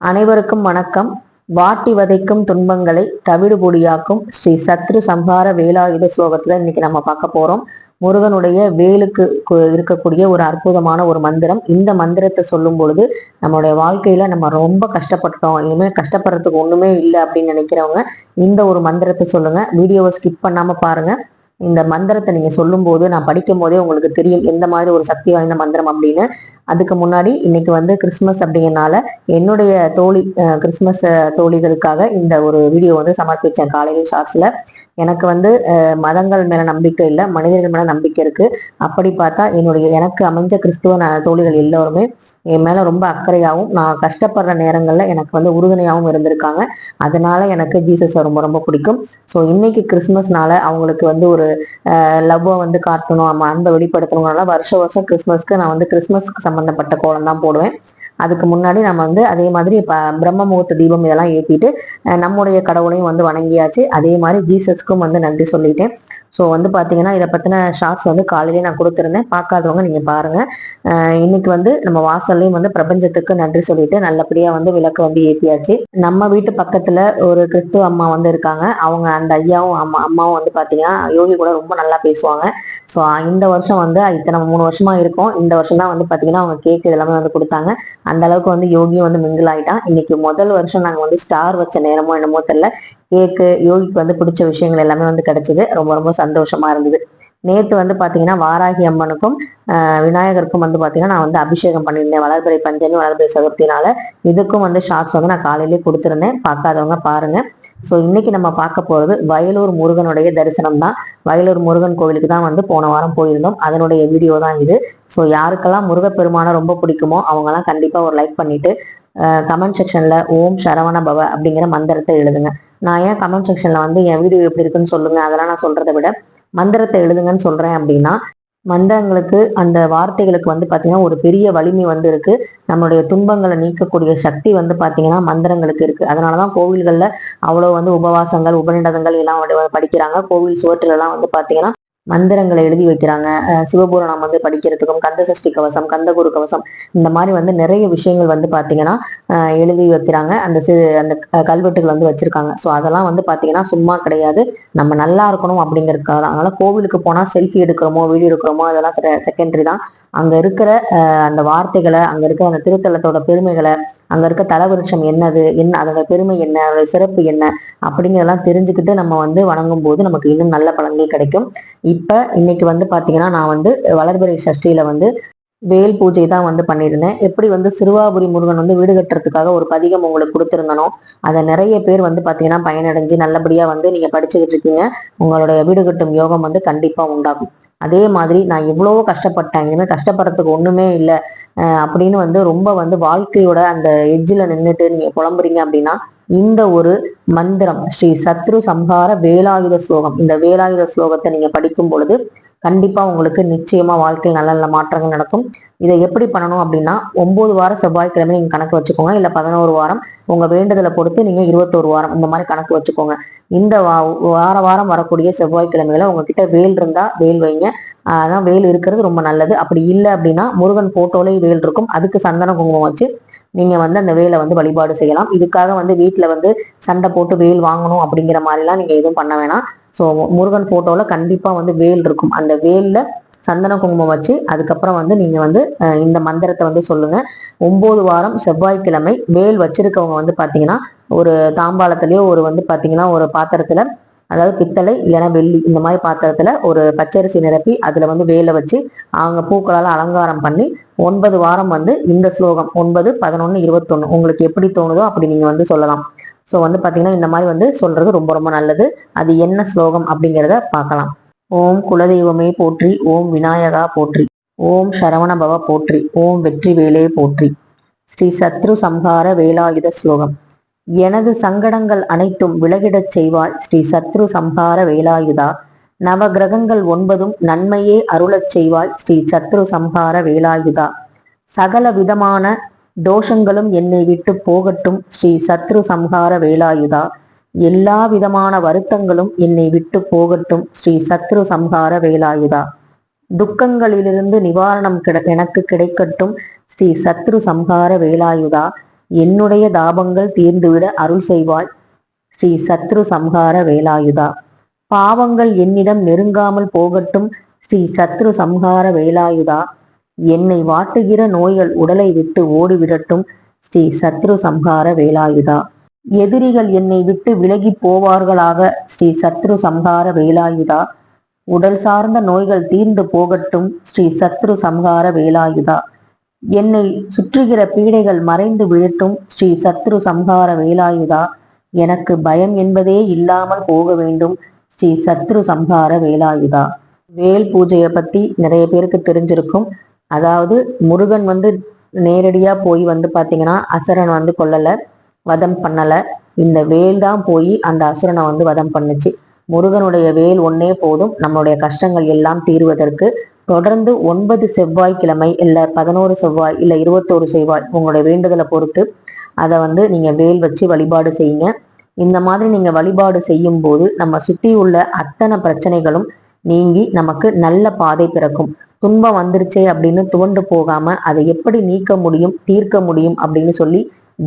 அனைவருக்கும் வணக்கம். வாட்டி வதைக்கும் துன்பங்களை தவிடு பொடியாக்கும் ஸ்ரீ சத்ரு சம்ஹார வேலாயுத ஸ்லோகத்துல இன்னைக்கு நம்ம பார்க்க போறோம். முருகனுடைய வேலுக்கு இருக்கக்கூடிய ஒரு அற்புதமான ஒரு மந்திரம். இந்த மந்திரத்தை சொல்லும் பொழுது நம்மளுடைய வாழ்க்கையில நம்ம ரொம்ப கஷ்டப்பட்டோம் இனிமேல் கஷ்டப்படுறதுக்கு ஒண்ணுமே இல்லை அப்படின்னு நினைக்கிறவங்க இந்த ஒரு மந்திரத்தை சொல்லுங்க. வீடியோவை ஸ்கிப் பண்ணாம பாருங்க. இந்த மந்திரத்தை நீங்க சொல்லும்போது நான் படிக்கும் போதே உங்களுக்கு தெரியும் எந்த மாதிரி ஒரு சக்தி வாய்ந்த மந்திரம் அப்படின்னு. அதுக்கு முன்னாடி இன்னைக்கு வந்து கிறிஸ்மஸ் அப்படிங்கறனால என்னுடைய தோழி கிறிஸ்மஸ் தோழிகளுக்காக இந்த ஒரு வீடியோ வந்து சமர்ப்பிச்சேன் காலையில் ஷார்ட்ஸ்ல எனக்கு வந்து மதங்கள் மேல நம்பிக்கை இல்லை மனிதர்கள் மேல நம்பிக்கை இருக்கு. அப்படி பார்த்தா என்னுடைய எனக்கு அமைஞ்ச கிறிஸ்துவ தோழிகள் எல்லோருமே என் மேல ரொம்ப அக்கறையாகவும் நான் கஷ்டப்படுற நேரங்கள்ல எனக்கு வந்து உறுதுணையாகவும் இருந்திருக்காங்க. அதனால எனக்கு ஜீசஸ் ரொம்ப ரொம்ப பிடிக்கும். ஸோ இன்னைக்கு கிறிஸ்மஸ்னால அவங்களுக்கு வந்து ஒரு லவ்வை வந்து காட்டணும் நம்ம அன்பை வெளிப்படுத்தணும்னால வருஷம் வருஷம் கிறிஸ்மஸ்க்கு நான் வந்து கிறிஸ்மஸ்க்கு சம்பந்தப்பட்ட கோலம் தான் போடுவேன். அதுக்கு முன்னாடி நம்ம வந்து அதே மாதிரி இப்போ பிரம்ம முகூர்த்த தீபம் இதெல்லாம் ஏற்றிட்டு நம்முடைய கடவுளையும் வந்து வணங்கியாச்சு. அதே மாதிரி ஜீசஸ்க்கும் வந்து நன்றி சொல்லிட்டேன். ஸோ வந்து பார்த்தீங்கன்னா இதை பற்றின ஷார்ட்ஸ் வந்து காலையிலே நான் கொடுத்துருந்தேன். பார்க்காதவங்க நீங்கள் பாருங்கள் இன்னைக்கு வந்து நம்ம வாசல்லையும் வந்து பிரபஞ்சத்துக்கு நன்றி சொல்லிட்டு நல்லபடியாக வந்து விளக்கு வந்து ஏற்றியாச்சு நம்ம வீட்டு பக்கத்தில் ஒரு கிறிஸ்துவ அம்மா வந்து இருக்காங்க. அவங்க அந்த ஐயாவும் அம்மா அம்மாவும் வந்து பார்த்தீங்கன்னா யோகி கூட ரொம்ப நல்லா பேசுவாங்க. ஸோ இந்த வருஷம் வந்து இத்தனை மூணு வருஷமாக இருக்கும். இந்த வருஷம் தான் வந்து பார்த்தீங்கன்னா அவங்க கேக் இதெல்லாமே வந்து கொடுத்தாங்க. அந்த அளவுக்கு வந்து யோகியும் வந்து மிங்கிள் ஆயிட்டான். இன்னைக்கு முதல் வருஷம் நாங்கள் வந்து ஸ்டார் வச்ச நேரமோ என்னமோ தெரியல. கேக்கு யோகிக்கு வந்து பிடிச்ச விஷயங்கள் எல்லாமே வந்து கிடைச்சிது. ரொம்ப ரொம்ப சந்தோஷமா இருந்தது. நேத்து வந்து பாத்தீங்கன்னா வாராகி அம்மனுக்கும் ஆஹ் விநாயகருக்கும் வந்து பாத்தீங்கன்னா நான் வந்து அபிஷேகம் பண்ணியிருந்தேன். வளர்பிறை பஞ்சமி வளர்பிறை சதுர்த்தினால இதுக்கும் வந்து ஷார்ட்ஸ் வந்து நான் காலையிலேயே கொடுத்துருந்தேன். பார்க்காதவங்க பாருங்க. ஸோ இன்னைக்கு நம்ம பார்க்க போறது வயலூர் முருகனுடைய தரிசனம் தான். வயலூர் முருகன் கோவிலுக்கு தான் வந்து போன வாரம் போயிருந்தோம். அதனுடைய வீடியோ தான் இது. ஸோ யாருக்கெல்லாம் முருகப்பெருமானை ரொம்ப பிடிக்குமோ அவங்கெல்லாம் கண்டிப்பாக ஒரு லைக் பண்ணிட்டு கமெண்ட் செக்ஷன்ல ஓம் சரவண பவ அப்படிங்கிற மந்திரத்தை எழுதுங்க. நான் ஏன் கமெண்ட் செக்ஷனில் வந்து என் வீடியோ எப்படி இருக்குன்னு சொல்லுங்க. அதெல்லாம் நான் சொல்றதை விட மந்திரத்தை எழுதுங்கன்னு சொல்றேன் அப்படின்னா மந்திரங்களுக்கு அந்த வார்த்தைகளுக்கு வந்து பார்த்திங்கன்னா ஒரு பெரிய வலிமை வந்து இருக்கு. நம்மளுடைய துன்பங்களை நீக்கக்கூடிய சக்தி வந்து பார்த்திங்கன்னா மந்திரங்களுக்கு இருக்கு. அதனாலதான் கோவில்களில் அவ்வளோ வந்து உபவாசங்கள் உபநிடதங்கள் எல்லாம் படிக்கிறாங்க. கோவில் சுவற்றிலலாம் வந்து பார்த்தீங்கன்னா மந்திரங்களை எழுதி வைக்கிறாங்க. அஹ் சிவபுராணம் வந்து படிக்கிறதுக்கும் கந்த சஷ்டி கவசம் கந்தகுரு கவசம் இந்த மாதிரி வந்து நிறைய விஷயங்கள் வந்து பாத்தீங்கன்னா எழுதி வைக்கிறாங்க. அந்த சி அந்த கல்வெட்டுகள் வந்து வச்சிருக்காங்க. ஸோ அதெல்லாம் வந்து பாத்தீங்கன்னா சும்மா கிடையாது. நம்ம நல்லா இருக்கணும் அப்படிங்கிறதுக்காக தான் அதனால கோவிலுக்கு போனா செல்ஃபி எடுக்கிறோமோ வீடியோ எடுக்கிறோமோ அதெல்லாம் செகண்டரி தான். அங்க இருக்கிற அஹ், அந்த வார்த்தைகளை அங்க இருக்கிற அந்த திருத்தலத்தோட பெருமைகளை அங்க இருக்க தலவிருட்சம் என்னது என்ன அதோட பெருமை என்ன அதோட சிறப்பு என்ன அப்படிங்கிறதெல்லாம் தெரிஞ்சுக்கிட்டு நம்ம வந்து வணங்கும் போது நமக்கு இன்னும் நல்ல பலன்கள் கிடைக்கும். இப்ப இன்னைக்கு வந்து பாத்தீங்கன்னா நான் வந்து வளர்பிறை சஷ்டியில வந்து வேல் பூஜை தான் வந்து பண்ணியிருந்தேன். எப்படி வந்து சிறுவாபுரி முருகன் வந்து வீடு கட்டுறதுக்காக ஒரு பதிகம் உங்களுக்கு கொடுத்துருந்தனோ அதை நிறைய பேர் வந்து பார்த்தீங்கன்னா பயனடைஞ்சு நல்லபடியா வந்து நீங்க படிச்சுக்கிட்டு இருக்கீங்க. உங்களுடைய வீடு கட்டும் யோகம் வந்து கண்டிப்பா உண்டாகும். அதே மாதிரி நான் எவ்வளவோ கஷ்டப்பட்டேன். இனிமேல் கஷ்டப்படுறதுக்கு ஒண்ணுமே இல்லை. அப்படின்னு வந்து ரொம்ப வந்து வாழ்க்கையோட அந்த எஜ்ஜில் நின்றுட்டு நீங்க புலம்புறீங்க அப்படின்னா இந்த ஒரு மந்திரம் ஸ்ரீ சத்ரு சம்ஹார வேலாயுத ஸ்லோகம். இந்த வேலாயுத ஸ்லோகத்தை நீங்க படிக்கும் பொழுது கண்டிப்பா உங்களுக்கு நிச்சயமா வாழ்க்கையில் நல்ல நல்ல மாற்றங்கள் நடக்கும். இதை எப்படி பண்ணணும் அப்படின்னா ஒன்பது வாரம் செவ்வாய்க்கிழமை நீங்க கணக்கு வச்சுக்கோங்க. இல்ல பதினோரு வாரம் உங்க வேண்டுதலை பொறுத்து நீங்க இருபத்தோரு வாரம் இந்த மாதிரி கணக்கு வச்சுக்கோங்க. இந்த வா- வார வாரம் வரக்கூடிய செவ்வாய்க்கிழமையில உங்ககிட்ட வேல் இருந்தா வேல் வைங்க. அதான் வேல் இருக்கிறது ரொம்ப நல்லது. அப்படி இல்லை அப்படின்னா முருகன் போட்டோலேயே வேல் இருக்கும். அதுக்கு சந்தன குங்குமம் வச்சு நீங்கள் வந்து அந்த வேலை வந்து வழிபாடு செய்யலாம். இதுக்காக வந்து வீட்டில் வந்து சண்டை போட்டு வேல் வாங்கணும் அப்படிங்கிற மாதிரிலாம் நீங்கள் எதுவும் பண்ண வேணாம். ஸோ முருகன் ஃபோட்டோவில் கண்டிப்பாக வந்து வேல் இருக்கும். அந்த வேலில் சந்தன குங்குமம் வச்சு அதுக்கப்புறம் வந்து நீங்கள் வந்து இந்த மந்திரத்தை வந்து சொல்லுங்கள் ஒம்பது வாரம் செவ்வாய்க்கிழமை வேல் வச்சிருக்கவங்க வந்து பார்த்தீங்கன்னா ஒரு தாம்பாளத்துலேயோ ஒரு வந்து பார்த்தீங்கன்னா ஒரு பாத்திரத்தில் அதாவது பித்தளை இல்லைன்னா வெள்ளி இந்த மாதிரி பாத்திரத்துல ஒரு பச்சரிசி நிரப்பி அதுல வந்து வேலை வச்சு அவங்க பூக்களால் அலங்காரம் பண்ணி ஒன்பது வாரம் வந்து இந்த ஸ்லோகம் ஒன்பது பதினொன்று இருபத்தொன்னு உங்களுக்கு எப்படி தோணுதோ அப்படி நீங்க வந்து சொல்லலாம். ஸோ வந்து பார்த்தீங்கன்னா இந்த மாதிரி வந்து சொல்றது ரொம்ப ரொம்ப நல்லது. அது என்ன ஸ்லோகம் அப்படிங்கிறத பார்க்கலாம். ஓம் குலதெய்வமே போற்றி ஓம் விநாயகா போற்றி ஓம் சரவண பவ போற்றி ஓம் வெற்றி வேலே போற்றி. ஸ்ரீ சத்ரு சம்ஹார வேலாயுத ஸ்லோகம். எனது சங்கடங்கள் அனைத்தும் விலகிடச் செய்வாள் ஸ்ரீ சத்ரு சம்ஹார வேலாயுதா. நவ கிரகங்கள் ஒன்பதும் நன்மையே அருளச் செய்வாள் ஸ்ரீ சத்ரு சம்ஹார வேலாயுதா. சகல விதமான தோஷங்களும் என்னை விட்டு போகட்டும் ஸ்ரீ சத்ரு சம்ஹார வேலாயுதா. எல்லா விதமான வருத்தங்களும் என்னை விட்டு போகட்டும் ஸ்ரீ சத்ரு சம்ஹார வேலாயுதா. துக்கங்களிலிருந்து நிவாரணம் கிட எனக்கு கிடைக்கட்டும் ஸ்ரீ சத்ரு சம்ஹார வேலாயுதா. என்னுடைய தாபங்கள் தீர்ந்துவிட அருள் செய்வாய். ஸ்ரீ சத்ரு சம்ஹார வேலாயுதா. பாவங்கள் என்னிடம் நெருங்காமல் போகட்டும் ஸ்ரீ சத்ரு சம்ஹார வேலாயுதா. என்னை வாட்டுகிற நோய்கள் உடலை விட்டு ஓடிவிடட்டும் ஸ்ரீ சத்ரு சம்ஹார வேலாயுதா. எதிரிகள் என்னை விட்டு விலகி போவார்களாக ஸ்ரீ சத்ரு சம்ஹார வேலாயுதா. உடல் சார்ந்த நோய்கள் தீர்ந்து போகட்டும் ஸ்ரீ சத்ரு சம்ஹார வேலாயுதா. என்னை சுற்றுகிற பீடைகள் மறைந்து விழட்டும். ஸ்ரீ சத்ரு சம்ஹார வேலாயுதா. எனக்கு பயம் என்பதே இல்லாமல் போக வேண்டும். ஸ்ரீ சத்ரு சம்ஹார வேலாயுதா. வேல் பூஜையை பத்தி நிறைய பேருக்கு தெரிஞ்சிருக்கும். அதாவது முருகன் வந்து நேரடியா போய் வந்து பாத்தீங்கன்னா அசுரன் வந்து கொல்லல வதம் பண்ணல. இந்த வேல் தான் போய் அந்த அசுரனை வந்து வதம் பண்ணுச்சு. முருகனுடைய வேல் ஒன்னே போதும். நம்மளுடைய கஷ்டங்கள் எல்லாம் தீர்வதற்கு தொடர்ந்து ஒன்பது செவ்வாய்க்கிழமை இல்லை பதினோரு செவ்வாய் இல்லை இருபத்தோரு செவ்வாய் உங்களுடைய வேண்டுதலை பொறுத்து அதை வந்து நீங்க வேல் வச்சு வழிபாடு செய்யுங்க. இந்த மாதிரி நீங்க வழிபாடு செய்யும் போது நம்ம சுத்தி உள்ள அத்தனை பிரச்சனைகளும் நீங்கி நமக்கு நல்ல பாதை பிறக்கும். துன்பம் வந்துருச்சே அப்படின்னு துவண்டு போகாம அதை எப்படி நீக்க முடியும் தீர்க்க முடியும் அப்படின்னு சொல்லி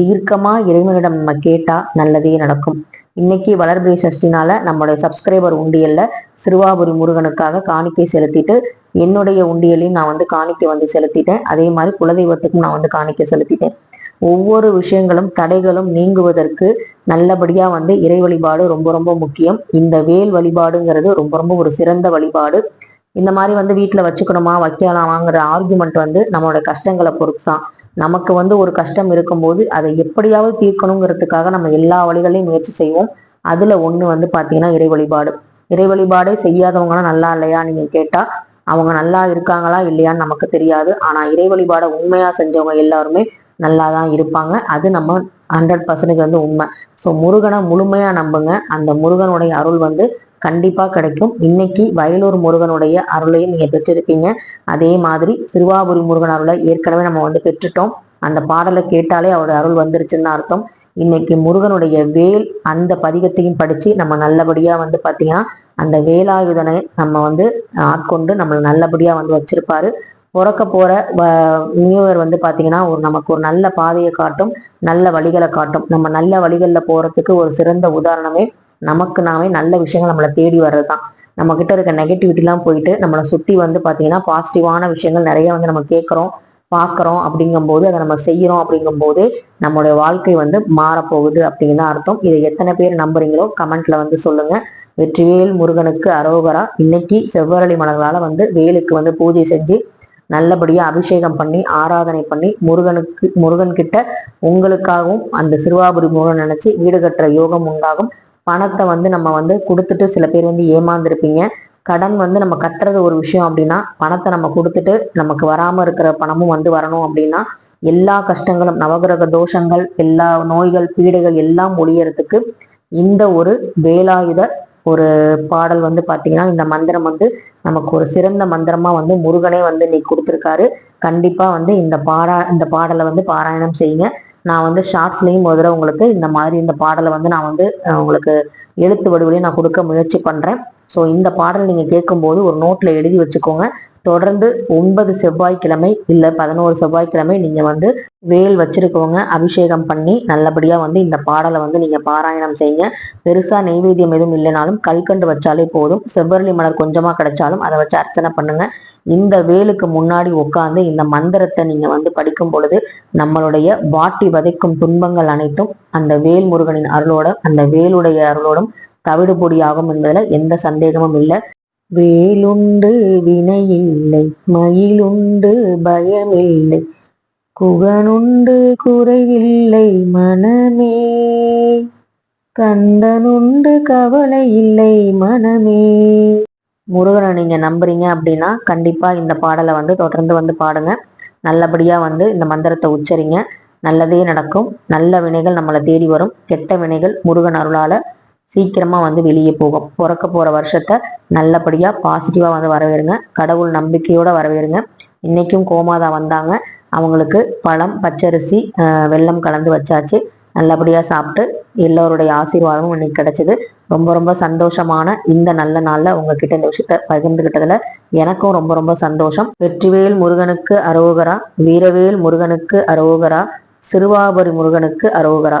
தீர்க்கமா இறைவனிடம் நம்ம கேட்டா நல்லதே நடக்கும். இன்னைக்கு வளர்பிறை சஷ்டினால நம்மளுடைய சப்ஸ்கிரைபர் உண்டியல்ல சிறுவாபுரி முருகனுக்காக காணிக்கை செலுத்திட்டு என்னுடைய உண்டியலையும் நான் வந்து காணிக்கை வந்து செலுத்திட்டேன். அதே மாதிரி குலதெய்வத்துக்கும் நான் வந்து காணிக்கை செலுத்திட்டேன். ஒவ்வொரு விஷயங்களும் தடைகளும் நீங்குவதற்கு நல்லபடியா வந்து இறை வழிபாடு ரொம்ப ரொம்ப முக்கியம். இந்த வேல் வழிபாடுங்கிறது ரொம்ப ரொம்ப ஒரு சிறந்த வழிபாடு. இந்த மாதிரி வந்து வீட்டில் வச்சுக்கணுமா வைக்கலாமாங்கிற ஆர்குமெண்ட் வந்து நம்மளோட கஷ்டங்களை பொறுத்து தான் நமக்கு வந்து ஒரு கஷ்டம் இருக்கும்போது அதை எப்படியாவது தீர்க்கணுங்கிறதுக்காக நம்ம எல்லா வழிகளையும் முயற்சி செய்வோம். அதில் ஒன்று வந்து பார்த்தீங்கன்னா இறை வழிபாடு. இறை வழிபாடே செய்யாதவங்களாம் நல்லா இல்லையா நீங்க கேட்டா? அவங்க நல்லா இருக்காங்களா இல்லையான்னு நமக்கு தெரியாது. ஆனால் இறை வழிபாடை உண்மையா செஞ்சவங்க எல்லாருமே நல்லா தான் இருப்பாங்க. அது நம்ம ஹண்ட்ரட் பர்சன்டேஜ் வந்து உண்மை. ஸோ முருகனை முழுமையாக நம்புங்க. அந்த முருகனுடைய அருள் வந்து கண்டிப்பாக கிடைக்கும். இன்னைக்கு வயலூர் முருகனுடைய அருளையும் நீங்கள் பெற்றிருப்பீங்க. அதே மாதிரி சிறுவாபுரி முருகன் அருளை ஏற்கனவே நம்ம வந்து பெற்றுட்டோம். அந்த பாடலை கேட்டாலே அவருடைய அருள் வந்துருச்சுன்னு அர்த்தம். இன்னைக்கு முருகனுடைய வேல் அந்த பதிகத்தையும் படித்து நம்ம நல்லபடியாக வந்து பார்த்தீங்கன்னா அந்த வேலாயுதனை நம்ம வந்து ஆட்கொண்டு நம்மளை நல்லபடியாக வந்து வச்சிருப்பாரு. பிறக்க போகிற நியூ இயர் வந்து பார்த்திங்கன்னா ஒரு நமக்கு ஒரு நல்ல பாதையை காட்டும் நல்ல வழிகளை காட்டும். நம்ம நல்ல வழிகளில் போகிறதுக்கு ஒரு சிறந்த உதாரணமே நமக்கு நாமே நல்ல விஷயங்கள் நம்மளை தேடி வர்றது தான் நம்மக்கிட்ட இருக்க நெகட்டிவிட்டிலாம் போயிட்டு நம்மளை சுற்றி வந்து பார்த்திங்கன்னா பாசிட்டிவான விஷயங்கள் நிறைய வந்து நம்ம கேட்குறோம் பார்க்குறோம் அப்படிங்கும்போது அதை நம்ம செய்கிறோம் அப்படிங்கும்போது நம்மளுடைய வாழ்க்கை வந்து மாறப்போகுது அப்படின்னு தான் அர்த்தம். இதை எத்தனை பேர் நம்புறீங்களோ கமெண்ட்ல வந்து சொல்லுங்கள் வெற்றிவேல் முருகனுக்கு அரோகரா. இன்னைக்கு செவ்வரளி மலர்களால் வந்து வேலுக்கு வந்து பூஜை செஞ்சு நல்லபடியாக அபிஷேகம் பண்ணி ஆராதனை பண்ணி முருகனுக்கு முருகன்கிட்ட உங்களுக்காகவும் அந்த சிறுவாபுரி முருகன் நினச்சி வீடு கட்டுற யோகம் உண்டாகும். பணத்தை வந்து நம்ம வந்து கொடுத்துட்டு சில பேர் வந்து ஏமாந்துருப்பீங்க. கடன் வந்து நம்ம கட்டுறது ஒரு விஷயம் அப்படின்னா பணத்தை நம்ம கொடுத்துட்டு நமக்கு வராமல் இருக்கிற பணமும் வந்து வரணும் அப்படின்னா எல்லா கஷ்டங்களும் நவகிரக தோஷங்கள் எல்லா நோய்கள் பீடைகள் எல்லாம் ஒழியறதுக்கு இந்த ஒரு வேலாயுத ஒரு பாடல் வந்து பார்த்தீங்கன்னா இந்த மந்திரம் வந்து நமக்கு ஒரு சிறந்த மந்திரமாக வந்து முருகனே வந்து இன்னைக்கு கொடுத்துருக்காரு. கண்டிப்பாக வந்து இந்த பாடா இந்த பாடலை வந்து பாராயணம் செய்யுங்க. நான் வந்து ஷார்ட்ஸ்லையும் முதல்ல உங்களுக்கு இந்த மாதிரி இந்த பாடலை வந்து நான் வந்து உங்களுக்கு எழுத்து வடிவிலையும் நான் கொடுக்க முயற்சி பண்ணுறேன் ஸோ இந்த பாடல் நீங்கள் கேட்கும்போது ஒரு நோட்டில் எழுதி வச்சுக்கோங்க. தொடர்ந்து ஒன்பது செவ்வாய்க்கிழமை இல்லை பதினோரு செவ்வாய்க்கிழமை நீங்கள் வந்து வேல் வச்சிருக்கவங்க அபிஷேகம் பண்ணி நல்லபடியாக வந்து இந்த பாடலை வந்து நீங்கள் பாராயணம் செய்யுங்க. பெருசாக நெய்வேத்தியம் எதுவும் இல்லைனாலும் கல்கண்டு வச்சாலே போதும். செவ்வரளி மலர் கொஞ்சமாக கிடைச்சாலும் அதை வச்சு அர்ச்சனை பண்ணுங்கள் இந்த வேலுக்கு முன்னாடி உட்காந்து இந்த மந்திரத்தை நீங்கள் வந்து படிக்கும் பொழுது நம்மளுடைய வாட்டி வதைக்கும் துன்பங்கள் அனைத்தும் அந்த வேல் முருகனின் அருளோட அந்த வேலுடைய அருளோடும் தவிடு பொடியாகும் என்பதுல எந்த சந்தேகமும் இல்லை. வேலுண்டு வினையில்லை மயிலுண்டு பயமில்லை குகனுண்டு குறைவில்லை மனமே. கந்தனுண்டு கவலை இல்லை மனமே. முருகனை நீங்க நம்புறீங்க அப்படின்னா கண்டிப்பா இந்த பாடலை வந்து தொடர்ந்து வந்து பாடுங்க. நல்லபடியா வந்து இந்த மந்திரத்தை உச்சரிங்க. நல்லதே நடக்கும். நல்ல வினைகள் நம்மளை தேடி வரும். கெட்ட வினைகள் முருகன் அருளால சீக்கிரமா வந்து வெளியே போகும் பிறக்க போற வருஷத்தை நல்லபடியா பாசிட்டிவா வந்து வரவேறுங்க. கடவுள் நம்பிக்கையோட வரவேறுங்க. இன்னைக்கும் கோமாதா வந்தாங்க. அவங்களுக்கு பழம் பச்சரிசி வெள்ளம் கலந்து வச்சாச்சு. நல்லபடியா சாப்பிட்டு எல்லோருடைய ஆசீர்வாதமும் இன்னைக்கு கிடைச்சது. ரொம்ப ரொம்ப சந்தோஷமான இந்த நல்ல நாள்ல உங்ககிட்ட இந்த விஷயத்த பகிர்ந்துகிட்டதுல எனக்கும் ரொம்ப ரொம்ப சந்தோஷம். வெற்றிவேல் முருகனுக்கு அரோகரா வீரவேல் முருகனுக்கு அரோகரா சிறுவாபுரி முருகனுக்கு அரோகரா.